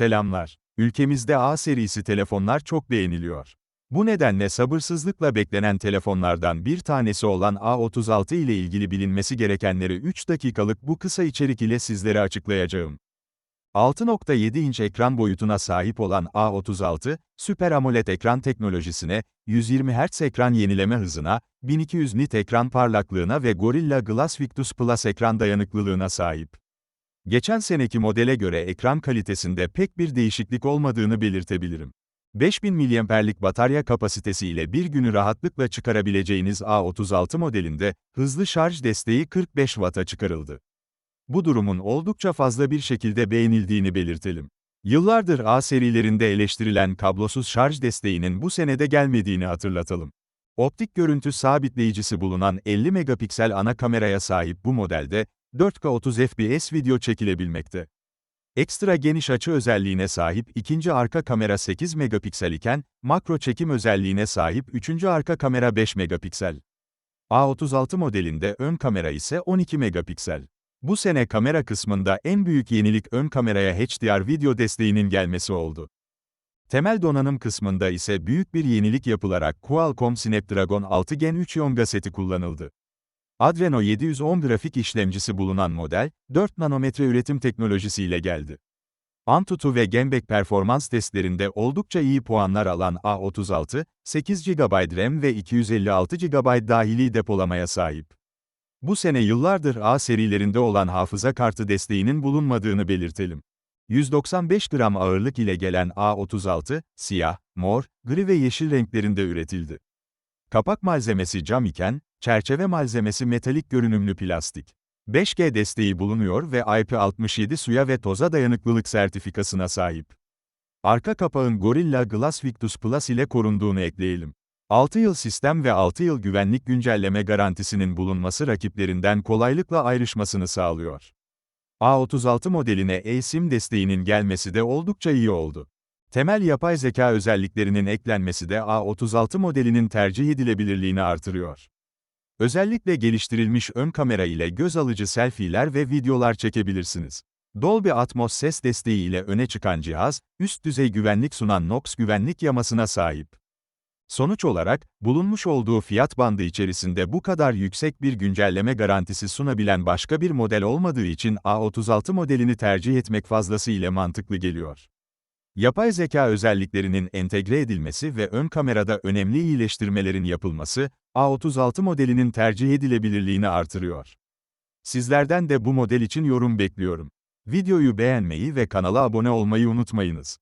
Selamlar. Ülkemizde A serisi telefonlar çok beğeniliyor. Bu nedenle sabırsızlıkla beklenen telefonlardan bir tanesi olan A36 ile ilgili bilinmesi gerekenleri 3 dakikalık bu kısa içerik ile sizlere açıklayacağım. 6.7 inç ekran boyutuna sahip olan A36, Super AMOLED ekran teknolojisine, 120 Hz ekran yenileme hızına, 1200 nit ekran parlaklığına ve Gorilla Glass Victus Plus ekran dayanıklılığına sahip. Geçen seneki modele göre ekran kalitesinde pek bir değişiklik olmadığını belirtebilirim. 5000 mAh'lik batarya kapasitesi ile bir günü rahatlıkla çıkarabileceğiniz A36 modelinde, hızlı şarj desteği 45 Watt'a çıkarıldı. Bu durumun oldukça fazla bir şekilde beğenildiğini belirtelim. Yıllardır A serilerinde eleştirilen kablosuz şarj desteğinin bu senede gelmediğini hatırlatalım. Optik görüntü sabitleyicisi bulunan 50 megapiksel ana kameraya sahip bu modelde, 4K 30 FPS video çekilebilmekte. Ekstra geniş açı özelliğine sahip ikinci arka kamera 8 megapiksel iken, makro çekim özelliğine sahip üçüncü arka kamera 5 megapiksel. A36 modelinde ön kamera ise 12 megapiksel. Bu sene kamera kısmında en büyük yenilik ön kameraya HDR video desteğinin gelmesi oldu. Temel donanım kısmında ise büyük bir yenilik yapılarak Qualcomm Snapdragon 6 Gen 3 Yonga seti kullanıldı. Adreno 710 grafik işlemcisi bulunan model, 4 nanometre üretim teknolojisiyle geldi. Antutu ve Genbek performans testlerinde oldukça iyi puanlar alan A36, 8 GB RAM ve 256 GB dahili depolamaya sahip. Bu sene yıllardır A serilerinde olan hafıza kartı desteğinin bulunmadığını belirtelim. 195 gram ağırlık ile gelen A36, siyah, mor, gri ve yeşil renklerinde üretildi. Kapak malzemesi cam iken, çerçeve malzemesi metalik görünümlü plastik. 5G desteği bulunuyor ve IP67 suya ve toza dayanıklılık sertifikasına sahip. Arka kapağın Gorilla Glass Victus Plus ile korunduğunu ekleyelim. 6 yıl sistem ve 6 yıl güvenlik güncelleme garantisinin bulunması rakiplerinden kolaylıkla ayrışmasını sağlıyor. A36 modeline eSIM desteğinin gelmesi de oldukça iyi oldu. Temel yapay zeka özelliklerinin eklenmesi de A36 modelinin tercih edilebilirliğini artırıyor. Özellikle geliştirilmiş ön kamera ile göz alıcı selfie'ler ve videolar çekebilirsiniz. Dolby Atmos ses desteği ile öne çıkan cihaz, üst düzey güvenlik sunan Knox güvenlik yamasına sahip. Sonuç olarak, bulunmuş olduğu fiyat bandı içerisinde bu kadar yüksek bir güncelleme garantisi sunabilen başka bir model olmadığı için A36 modelini tercih etmek fazlasıyla mantıklı geliyor. Yapay zeka özelliklerinin entegre edilmesi ve ön kamerada önemli iyileştirmelerin yapılması, A36 modelinin tercih edilebilirliğini artırıyor. Sizlerden de bu model için yorum bekliyorum. Videoyu beğenmeyi ve kanala abone olmayı unutmayınız.